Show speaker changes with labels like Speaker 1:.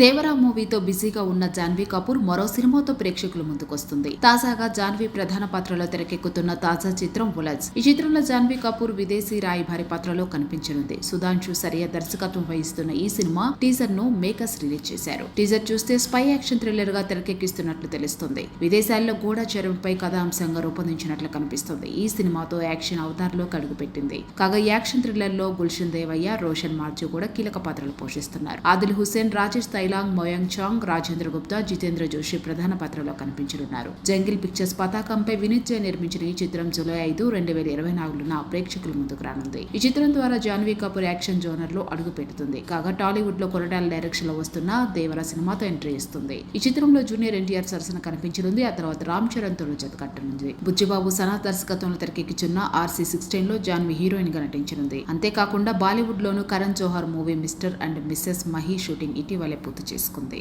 Speaker 1: దేవరా మూవీతో బిజీగా ఉన్న జాన్వీ కపూర్ మరో సినిమాతో ప్రేక్షకుల ముందుకొస్తుంది. తాజాగా జాన్వీ ప్రధాన పాత్రలో తెరకెక్కుతున్న తాజా చిత్రం ఉలజ్. ఈ చిత్రంలో జాన్వీ కపూర్ విదేశీ రాయభారి పాత్రలో కనిపించనుంది. సుధాంశు సరియ దర్శకత్వం వహిస్తున్న ఈ సినిమా టీజర్ను మేకర్స్ రిలీజ్ చేశారు. టీజర్ చూస్తే స్పై యాక్షన్ థ్రిల్లర్గా తెరకెక్కిస్తున్నట్లు తెలుస్తుంది. విదేశాల్లో గూఢచర్యంపై కథాంశంగా రూపొందించినట్లు కనిపిస్తుంది. ఈ సినిమాతో యాక్షన్ అవతారంలోకి అడుగుపెట్టింది. కాగా యాక్షన్ థ్రిల్లర్లో గుల్షన్ దేవయ్య రోషన్ మార్జు కూడా కీలక పాత్రలు పోషిస్తున్నారు. ఆదిల్ హుసేన్ రాజేష్ తైలాంగ్ మోయంగ్ చాంగ్ రాజేంద్ర గుప్తా జితేంద్ర జోషి ప్రధాన పాత్రలో కనిపించనున్నారు. జంగిల్ పిక్చర్స్ పతాకంపై వినీత్ జై నిర్మించిన ఈ చిత్రం జూలై ఐదు రెండు వేల ఇరవై నాలుగున ప్రేక్షకుల ముందుకు రానుంది. ఈ చిత్రం ద్వారా జాన్వీ కపూర్ యాక్షన్ జోనర్లో అడుగు పెడుతుంది. కాగా టాలీవుడ్లో కొరటాల డైరెక్షన్లో వస్తున్న దేవర సినిమాతో ఎంట్రీ ఇస్తుంది. ఈ చిత్రంలో జూనియర్ ఎన్టీఆర్ సరసన కనిపించనుంది. ఆ తర్వాత రామ్ చరణ్తో జతకట్టనుంది బుజ్జిబాబు సనా దర్శకత్వంలో తెరకెక్కిచున్న ఆర్సీ సిక్స్టీన్లో జాన్వీ హీరోయిన్గా నటించనుంది. అంతేకాకుండా Bollywood loan Karan Johar movie mister and missus Mahi shooting ఇటీవలే పూర్తి చేసుకుంది